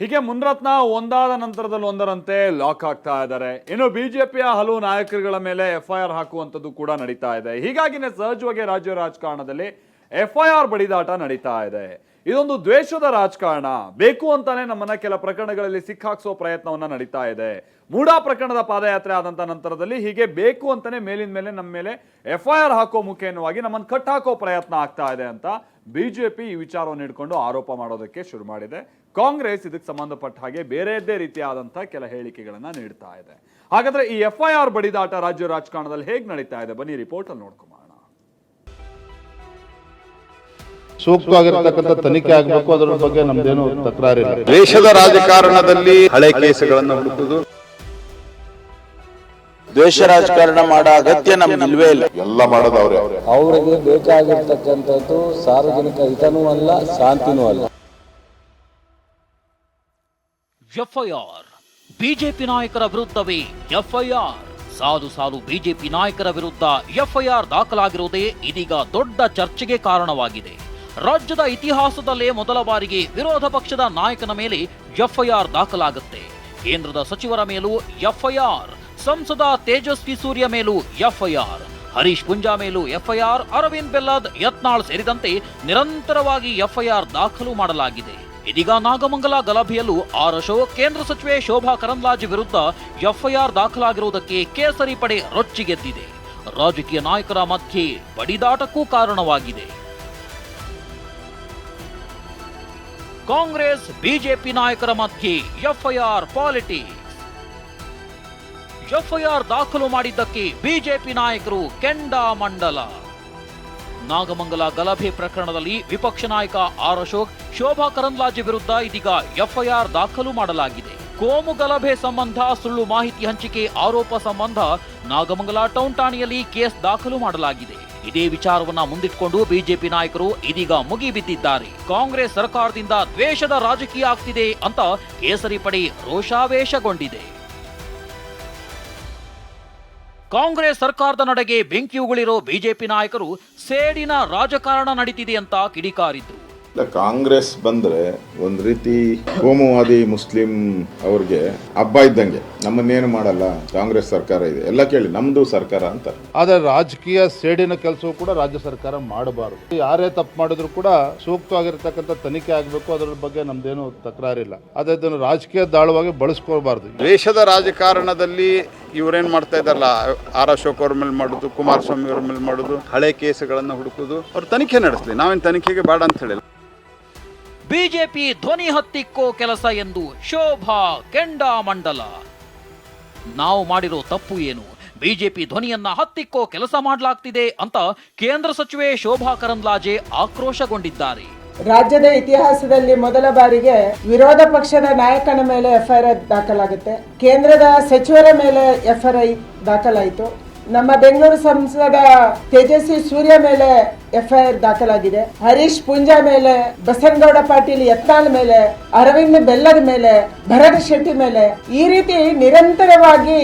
ಹೀಗೆ ಮುನ್ರತ್ನ ಒಂದಾದ ನಂತರದಲ್ಲಿ ಒಂದರಂತೆ ಲಾಕ್ ಆಗ್ತಾ ಇದ್ದಾರೆ. ಇನ್ನು ಬಿಜೆಪಿಯ ಹಲವು ನಾಯಕರುಗಳ ಮೇಲೆ ಎಫ್ಐಆರ್ ಹಾಕುವಂಥದ್ದು ಕೂಡ ನಡೀತಾ ಇದೆ. ಹೀಗಾಗಿನೇ ಸಹಜವಾಗಿ ರಾಜ್ಯ ರಾಜಕಾರಣದಲ್ಲಿ ಎಫ್ಐಆರ್ ಬಡಿದಾಟ ನಡೀತಾ ಇದೆ. ಇದೊಂದು ದ್ವೇಷದ ರಾಜಕಾರಣ. ಬೇಕು ಅಂತಾನೆ ನಮ್ಮನ್ನ ಕೆಲ ಪ್ರಕರಣಗಳಲ್ಲಿ ಸಿಕ್ಕಾಕ್ಸೋ ಪ್ರಯತ್ನವನ್ನ ನಡೀತಾ ಇದೆ. ಮೂಡಾ ಪ್ರಕರಣದ ಪಾದಯಾತ್ರೆ ಆದಂತ ನಂತರದಲ್ಲಿ ಹೀಗೆ ಬೇಕು ಅಂತಾನೆ ಮೇಲಿನ ಮೇಲೆ ನಮ್ಮ ಮೇಲೆ ಎಫ್ಐಆರ್ ಹಾಕೋ ಮುಖೇನವಾಗಿ ನಮ್ಮನ್ನು ಕಟ್ ಹಾಕೋ ಪ್ರಯತ್ನ ಆಗ್ತಾ ಇದೆ ಅಂತ ಬಿಜೆಪಿ ಈ ವಿಚಾರವನ್ನು ಇಟ್ಕೊಂಡು ಆರೋಪ ಮಾಡೋದಕ್ಕೆ ಶುರು ಮಾಡಿದೆ. ಕಾಂಗ್ರೆಸ್ ಇದಕ್ಕೆ ಸಂಬಂಧಪಟ್ಟ ಹಾಗೆ ಬೇರೆಯದ್ದೇ ರೀತಿಯಾದಂಥ ಕೆಲ ಹೇಳಿಕೆಗಳನ್ನ ನೀಡ್ತಾ ಇದೆ. ಹಾಗಾದ್ರೆ ಈ ಎಫ್ ಐ ಆರ್ ಬಡಿದಾಟ ರಾಜ್ಯ ರಾಜಕಾರಣದಲ್ಲಿ ಹೇಗೆ ನಡೀತಾ ಇದೆ? ಬನ್ನಿ ರಿಪೋರ್ಟ್ ಅಲ್ಲಿ ನೋಡ್ಕೊಂಬೋಣ ಸೂಕ್ತವಾಗಿರ್ತಕ್ಕಂಥ ತನಿಖೆ ಆಗಬೇಕು ಅದರ ಬಗ್ಗೆ ನಮ್ದೇನು ತಕರಾರಿಲ್ಲ. ದೇಶದ ರಾಜಕಾರಣದಲ್ಲಿ ಹಳೆ ಕೇಸುಗಳನ್ನು ಹುಡುಕುದು ದ್ವೇಷ ರಾಜಕಾರಣ ಮಾಡೋ ಅಗತ್ಯ ನಮ್ಗೆ ಇಲ್ವೇ ಇಲ್ಲ. ಎಲ್ಲ ಮಾಡೋದು ಅವ್ರೆ. ಅವರಿಗೆ ಬೇಕಾಗಿರ್ತಕ್ಕಂಥದ್ದು ಸಾರ್ವಜನಿಕ ಹಿತನೂ ಅಲ್ಲ ಶಾಂತಿನೂ ಅಲ್ಲ. ಎಫ್ಐಆರ್. ಬಿಜೆಪಿ ನಾಯಕರ ವಿರುದ್ಧವೇ ಎಫ್ಐಆರ್. ಸಾಲು ಸಾಲು ಬಿಜೆಪಿ ನಾಯಕರ ವಿರುದ್ಧ ಎಫ್ಐಆರ್ ದಾಖಲಾಗಿರುವುದೇ ಇದೀಗ ದೊಡ್ಡ ಚರ್ಚೆಗೆ ಕಾರಣವಾಗಿದೆ. ರಾಜ್ಯದ ಇತಿಹಾಸದಲ್ಲೇ ಮೊದಲ ಬಾರಿಗೆ ವಿರೋಧ ಪಕ್ಷದ ನಾಯಕನ ಮೇಲೆ ಎಫ್ಐಆರ್ ದಾಖಲಾಗುತ್ತೆ. ಕೇಂದ್ರದ ಸಚಿವರ ಮೇಲೂ ಎಫ್ಐಆರ್. ಸಂಸದ ತೇಜಸ್ವಿ ಸೂರ್ಯ ಮೇಲೂ ಎಫ್ಐಆರ್. ಹರೀಶ್ ಪುಂಜಾ ಮೇಲೂ ಎಫ್ಐಆರ್. ಅರವಿಂದ್ ಬೆಲ್ಲದ್ ಯತ್ನಾಳ್ ಸೇರಿದಂತೆ ನಿರಂತರವಾಗಿ ಎಫ್ಐಆರ್ ದಾಖಲು ಮಾಡಲಾಗಿದೆ. ಇದೀಗ ನಾಗಮಂಗಲ ಗಲಭೆಯಲ್ಲೂ ಆರ್ ಅಶೋಕ್ ಕೇಂದ್ರ ಸಚಿವೆ ಶೋಭಾ ಕರಂದ್ಲಾಜೆ ವಿರುದ್ಧ ಎಫ್ಐಆರ್ ದಾಖಲಾಗಿರುವುದಕ್ಕೆ ಕೇಸರಿ ಪಡೆ ರೊಚ್ಚಿಗೆದ್ದಿದೆ ರಾಜಕೀಯ ನಾಯಕರ ಮಧ್ಯೆ ಬಡಿದಾಟಕ್ಕೂ ಕಾರಣವಾಗಿದೆ. ಕಾಂಗ್ರೆಸ್, ಬಿಜೆಪಿ ನಾಯಕರ ಮಧ್ಯೆ ಎಫ್ಐಆರ್ ಪಾಲಿಟಿಕ್ಸ್. ಎಫ್ಐಆರ್ ದಾಖಲು ಮಾಡಿದ್ದಕ್ಕೆ ಬಿಜೆಪಿ ನಾಯಕರು ಕೆಂಡಾಮಂಡಲ. ನಾಗಮಂಗಲ ಗಲಭೆ ಪ್ರಕರಣದಲ್ಲಿ ವಿಪಕ್ಷ ನಾಯಕ ಆರ್ ಅಶೋಕ್ ಶೋಭಾ ಕರಂದ್ಲಾಜೆ ವಿರುದ್ಧ ಇದೀಗ ಎಫ್ಐಆರ್ ದಾಖಲು ಮಾಡಲಾಗಿದೆ. ಕೋಮು ಗಲಭೆ ಸಂಬಂಧ ಸುಳ್ಳು ಮಾಹಿತಿ ಹಂಚಿಕೆ ಆರೋಪ ಸಂಬಂಧ ನಾಗಮಂಗಲ ಟೌನ್ ಠಾಣೆಯಲ್ಲಿ ಕೇಸ್ ದಾಖಲು ಮಾಡಲಾಗಿದೆ. ಇದೇ ವಿಚಾರವನ್ನ ಮುಂದಿಟ್ಕೊಂಡು ಬಿಜೆಪಿ ನಾಯಕರು ಇದೀಗ ಮುಗಿಬಿದ್ದಿದ್ದಾರೆ. ಕಾಂಗ್ರೆಸ್ ಸರ್ಕಾರದಿಂದ ದ್ವೇಷದ ರಾಜಕೀಯ ಆಗ್ತಿದೆ ಅಂತ ಕೇಸರಿ ಪಡೆ ರೋಷಾವೇಶಗೊಂಡಿದೆ. ಕಾಂಗ್ರೆಸ್ ಸರ್ಕಾರದ ನಡೆಗೆ ಬೆಂಕಿ ಉಗುಳಿರೋ ಬಿಜೆಪಿ ನಾಯಕರು ಸೇಡಿನ ರಾಜಕಾರಣ ನಡೀತಿದೆ ಅಂತ ಕಿಡಿಕಾರಿದ್ರು. ಇಲ್ಲ ಕಾಂಗ್ರೆಸ್ ಬಂದ್ರೆ ಒಂದ್ ರೀತಿ ಕೋಮುವಾದಿ ಮುಸ್ಲಿಂ ಅವ್ರಿಗೆ ಹಬ್ಬ ಇದ್ದಂಗೆ. ನಮ್ಮನ್ನೇನು ಮಾಡಲ್ಲ ಕಾಂಗ್ರೆಸ್ ಸರ್ಕಾರ ಇದೆ. ಎಲ್ಲ ಕೇಳಿ ನಮ್ದು ಸರ್ಕಾರ ಅಂತ. ಆದ್ರೆ ರಾಜಕೀಯ ಸೇಡಿನ ಕೆಲಸವೂ ಕೂಡ ರಾಜ್ಯ ಸರ್ಕಾರ ಮಾಡಬಾರದು. ಯಾರೇ ತಪ್ಪು ಮಾಡಿದ್ರು ಕೂಡ ಸೂಕ್ತವಾಗಿರ್ತಕ್ಕಂಥ ತನಿಖೆ ಆಗಬೇಕು ಅದರ ಬಗ್ಗೆ ನಮ್ದೇನು ತಕರಾರಿಲ್ಲ. ಆದ್ರೆ ಇದನ್ನು ರಾಜಕೀಯ ದಾಳವಾಗಿ ಬಳಸ್ಕೋಬಾರದು ದೇಶದ ರಾಜಕಾರಣದಲ್ಲಿ ಇವ್ರೇನ್ ಮಾಡ್ತಾ ಇದ್ದಾರಲ್ಲ ಆರ್ ಅಶೋಕ್ ಅವ್ರ ಮೇಲೆ ಮಾಡುದು ಕುಮಾರಸ್ವಾಮಿ ಅವ್ರ ಮೇಲೆ ಮಾಡುದು. ಹಳೆ ಕೇಸುಗಳನ್ನು ಹುಡುಕುದು. ಅವ್ರ ತನಿಖೆ ನಡೆಸಲಿ ನಾವೇನು ತನಿಖೆಗೆ ಬೇಡ ಅಂತ ಹೇಳಿಲ್ಲ. ಬಿಜೆಪಿ ಧ್ವನಿ ಹತ್ತಿಕ್ಕೋ ಕೆಲಸ ಎಂದು ಶೋಭಾ ಕೆಂಡಾಮಂಡಲ. ನಾವು ಮಾಡಿರೋ ತಪ್ಪು ಏನು? ಬಿಜೆಪಿ ಧ್ವನಿಯನ್ನ ಹತ್ತಿಕ್ಕೋ ಕೆಲಸ ಮಾಡಲಾಗ್ತಿದೆ ಅಂತ ಕೇಂದ್ರ ಸಚಿವೆ ಶೋಭಾ ಕರಂದ್ಲಾಜೆ ಆಕ್ರೋಶಗೊಂಡಿದ್ದಾರೆ. ರಾಜ್ಯದ ಇತಿಹಾಸದಲ್ಲಿ ಮೊದಲ ಬಾರಿಗೆ ವಿರೋಧ ಪಕ್ಷದ ನಾಯಕನ ಮೇಲೆ ಎಫ್ಐಆರ್ ದಾಖಲಾಗುತ್ತೆ. ಕೇಂದ್ರದ ಸಚಿವರ ಮೇಲೆ ಎಫ್ಐಆರ್ ದಾಖಲಾಯಿತು. ನಮ್ಮ ಬೆಂಗಳೂರು ಸಂಸದ ತೇಜಸ್ವಿ ಸೂರ್ಯ ಮೇಲೆ ಎಫ್ಐಆರ್ ದಾಖಲಾಗಿದೆ. ಹರೀಶ್ ಪುಂಜಾ ಮೇಲೆ, ಬಸನಗೌಡ ಪಾಟೀಲ್ ಯತ್ನಾಳ್ ಮೇಲೆ, ಅರವಿಂದ್ ಬೆಲ್ಲದ ಮೇಲೆ, ಭರತ್ ಶೆಟ್ಟಿ ಮೇಲೆ ಈ ರೀತಿ ನಿರಂತರವಾಗಿ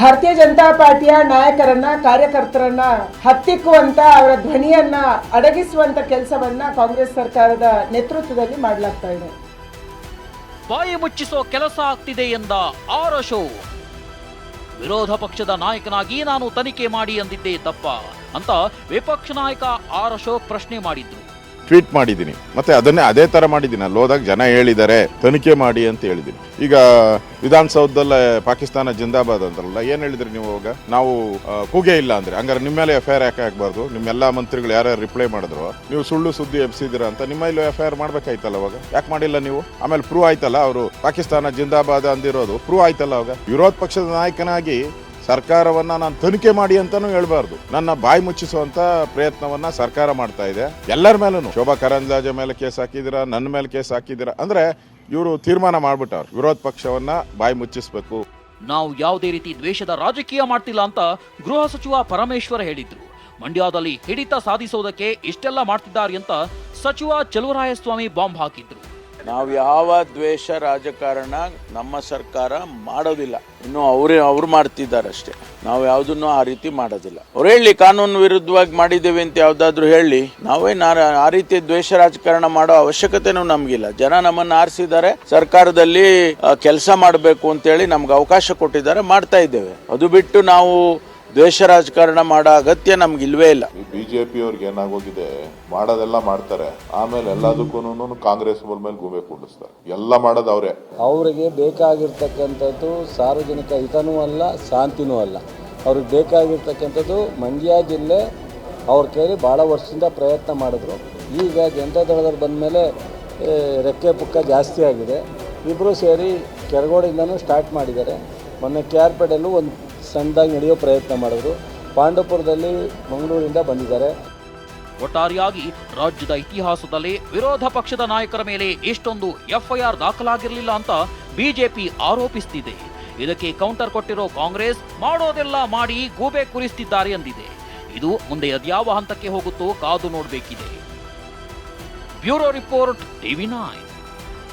ಭಾರತೀಯ ಜನತಾ ಪಾರ್ಟಿಯ ನಾಯಕರನ್ನ, ಕಾರ್ಯಕರ್ತರನ್ನ ಹತ್ತಿಕ್ಕುವಂತ ಅವರ ಧ್ವನಿಯನ್ನ ಅಡಗಿಸುವಂತ ಕೆಲಸವನ್ನ ಕಾಂಗ್ರೆಸ್ ಸರ್ಕಾರದ ನೇತೃತ್ವದಲ್ಲಿ ಮಾಡಲಾಗ್ತಾ ಇದೆ. ಬಾಯಿ ಮುಚ್ಚಿಸೋ ಕೆಲಸ ಆಗ್ತಿದೆ ಎಂದ ಆರ್ ಅಶೋಕ್. ವಿರೋಧ ಪಕ್ಷದ ನಾಯಕನಾಗಿ ನಾನು ತನಿಖೆ ಮಾಡಿ ಅಂದಿದ್ದೇ ತಪ್ಪ ಅಂತ ವಿಪಕ್ಷ ನಾಯಕ ಆರ್ ಅಶೋಕ್ ಪ್ರಶ್ನೆ ಮಾಡಿದ್ರು. ಟ್ವೀಟ್ ಮಾಡಿದ್ದೀನಿ. ಮತ್ತೆ ಅದನ್ನೇ ಅದೇ ತರ ಮಾಡಿದ್ದೀನಿ. ಅಲ್ಲಿ ಹೋದಾಗ ಜನ ಹೇಳಿದ್ದಾರೆ, ತನಿಖೆ ಮಾಡಿ ಅಂತ ಹೇಳಿದ್ದೀನಿ. ಈಗ ವಿಧಾನಸೌಧದಲ್ಲೇ ಪಾಕಿಸ್ತಾನ ಜಿಂದಾಬಾದ್ ಅಂತಾರಲ್ಲ ಏನ್ ಹೇಳಿದ್ರಿ ನೀವು ಅವಾಗ? ನಾವು ಕೂಗೆ ಇಲ್ಲ ಅಂದ್ರೆ, ಹಂಗಾರೆ ನಿಮ್ಮ ಮೇಲೆ ಎಫ್ ಐ ಆರ್ ಯಾಕೆ ಆಗ್ಬಾರ್ದು? ನಿಮ್ಮೆಲ್ಲ ಮಂತ್ರಿಗಳು ಯಾರ್ಯಾರು ರಿಪ್ಲೈ ಮಾಡಿದ್ರು? ನೀವು ಸುಳ್ಳು ಸುದ್ದಿ ಎಬ್ಸಿದಿರ ಅಂತ ನಿಮ್ಮ ಇಲ್ಲಿ ಎಫ್ ಐ ಆರ್ ಮಾಡ್ಬೇಕಾಯ್ತಲ್ಲ ಅವಾಗ? ಯಾಕೆ ಮಾಡಿಲ್ಲ ನೀವು? ಆಮೇಲೆ ಪ್ರೂವ್ ಆಯ್ತಲ್ಲ ಅವರು ಪಾಕಿಸ್ತಾನ ಜಿಂದಾಬಾದ್ ಅಂದಿರೋದು ಪ್ರೂವ್ ಆಯ್ತಲ್ಲ ಅವಾಗ? ವಿರೋಧ ಪಕ್ಷದ ನಾಯಕನಾಗಿ ಸರ್ಕಾರವನ್ನ ನಾನು ತನಿಖೆ ಮಾಡಿ ಅಂತಾನೂ ಹೇಳ್ಬಾರ್ದು. ನನ್ನ ಬಾಯಿ ಮುಚ್ಚಿಸುವಂತ ಪ್ರಯತ್ನವನ್ನ ಸರ್ಕಾರ ಮಾಡ್ತಾ ಇದೆ. ಎಲ್ಲರ ಮೇಲೂ ಶೋಭಾ ಕರಂದ್ಲಾಜೆ ಮೇಲೆ ಕೇಸ್ ಹಾಕಿದಿರಾ ನನ್ನ ಮೇಲೆ ಕೇಸ್ ಹಾಕಿದಿರಾ, ಅಂದ್ರೆ ಇವರು ತೀರ್ಮಾನ ಮಾಡ್ಬಿಟ್ಟವ್ರು. ವಿರೋಧ ಪಕ್ಷವನ್ನ ಬಾಯಿ ಮುಚ್ಚಿಸ್ಬೇಕು. ನಾವು ಯಾವುದೇ ರೀತಿ ದ್ವೇಷದ ರಾಜಕೀಯ ಮಾಡ್ತಿಲ್ಲ ಅಂತ ಗೃಹ ಸಚಿವ ಪರಮೇಶ್ವರ್ ಹೇಳಿದ್ರು. ಮಂಡ್ಯದಲ್ಲಿ ಹಿಡಿತ ಸಾಧಿಸೋದಕ್ಕೆ ಇಷ್ಟೆಲ್ಲ ಮಾಡ್ತಿದ್ದಾರೆ ಅಂತ ಸಚಿವ ಚಲುವರಾಯಸ್ವಾಮಿ ಬಾಂಬ್ ಹಾಕಿದ್ರು. ನಾವು ಯಾವ ದ್ವೇಷ ರಾಜಕಾರಣ ನಮ್ಮ ಸರ್ಕಾರ ಮಾಡೋದಿಲ್ಲ. ಇನ್ನು ಅವರೇ, ಅವ್ರು ಮಾಡ್ತಿದ್ದಾರೆ ಅಷ್ಟೇ. ನಾವು ಯಾವುದನ್ನು ಆ ರೀತಿ ಮಾಡೋದಿಲ್ಲ. ಅವ್ರು ಹೇಳಿ, ಕಾನೂನು ವಿರುದ್ಧವಾಗಿ ಮಾಡಿದ್ದೇವೆ ಅಂತ ಯಾವುದಾದ್ರೂ ಹೇಳಿ ನಾವೇನು ಆ ರೀತಿ ದ್ವೇಷ ರಾಜಕಾರಣ ಮಾಡೋ ಅವಶ್ಯಕತೆನೂ ನಮಗಿಲ್ಲ. ಜನ ನಮ್ಮನ್ನು ಆರಿಸಿದ್ದಾರೆ, ಸರ್ಕಾರದಲ್ಲಿ ಕೆಲಸ ಮಾಡಬೇಕು ಅಂತೇಳಿ ನಮ್ಗೆ ಅವಕಾಶ ಕೊಟ್ಟಿದ್ದಾರೆ, ಮಾಡ್ತಾ ಇದ್ದೇವೆ. ಅದು ಬಿಟ್ಟು ನಾವು ದ್ವೇಷ ರಾಜಕಾರಣ ಮಾಡೋ ಅಗತ್ಯ ನಮ್ಗೆ ಇಲ್ವೇ ಇಲ್ಲ. ಈ ಬಿಜೆಪಿ ಅವ್ರಿಗೆ ಏನಾಗೋಗಿದೆ? ಮಾಡೋದೆಲ್ಲ ಮಾಡ್ತಾರೆ. ಆಮೇಲೆ ಎಲ್ಲದಕ್ಕೂ ಕಾಂಗ್ರೆಸ್ ಮೇಲೆ ಗೂಬೆ ಕೂಡಿಸ್ತಾರೆ. ಎಲ್ಲ ಮಾಡೋದು ಅವರೇ. ಅವರಿಗೆ ಬೇಕಾಗಿರ್ತಕ್ಕಂಥದ್ದು ಸಾರ್ವಜನಿಕ ಹಿತನೂ ಅಲ್ಲ ಶಾಂತಿನೂ ಅಲ್ಲ. ಅವ್ರಿಗೆ ಬೇಕಾಗಿರ್ತಕ್ಕಂಥದ್ದು ಮಂಡ್ಯ ಜಿಲ್ಲೆ ಅವ್ರ ಕೈಲಿ ಭಾಳ ವರ್ಷದಿಂದ ಪ್ರಯತ್ನ ಮಾಡಿದ್ರು. ಈಗ ಜನತಾದಳದವ್ರು ಬಂದ ಮೇಲೆ ರೆಕ್ಕೆ ಪುಕ್ಕ ಜಾಸ್ತಿ ಆಗಿದೆ. ಇಬ್ಬರು ಸೇರಿ ಕೆರಗೋಡಿಂದನೂ ಸ್ಟಾರ್ಟ್ ಮಾಡಿದ್ದಾರೆ. ಮೊನ್ನೆ ಕೆ ಆರ್ ಪೇಟೆಯಲ್ಲೂ ಒಂದು ಸಣ್ಣದಾಗಿ ನಡೆಯೋ ಪ್ರಯತ್ನ ಮಾಡಿದ್ರು. ಪಾಂಡವಪುರದಲ್ಲಿ ಮಂಗಳೂರಿಂದ ಬಂದಿದ್ದಾರೆ. ಒಟ್ಟಾರೆಯಾಗಿ ರಾಜ್ಯದ ಇತಿಹಾಸದಲ್ಲಿ ವಿರೋಧ ಪಕ್ಷದ ನಾಯಕರ ಮೇಲೆ ಇಷ್ಟೊಂದು ಎಫ್ಐಆರ್ ದಾಖಲಾಗಿರಲಿಲ್ಲ ಅಂತ ಬಿಜೆಪಿ ಆರೋಪಿಸುತ್ತಿದೆ ಇದಕ್ಕೆ ಕೌಂಟರ್ ಕೊಟ್ಟಿರೋ ಕಾಂಗ್ರೆಸ್ ಮಾಡೋದೆಲ್ಲ ಮಾಡಿ ಗೂಬೆ ಕುರಿಸ್ತಿದ್ದಾರೆ ಎಂದಿದೆ. ಇದು ಮುಂದೆ ಅದ್ಯಾವ ಹಂತಕ್ಕೆ ಹೋಗುತ್ತೋ ಕಾದು ನೋಡಬೇಕಿದೆ. Bureau report TV nine.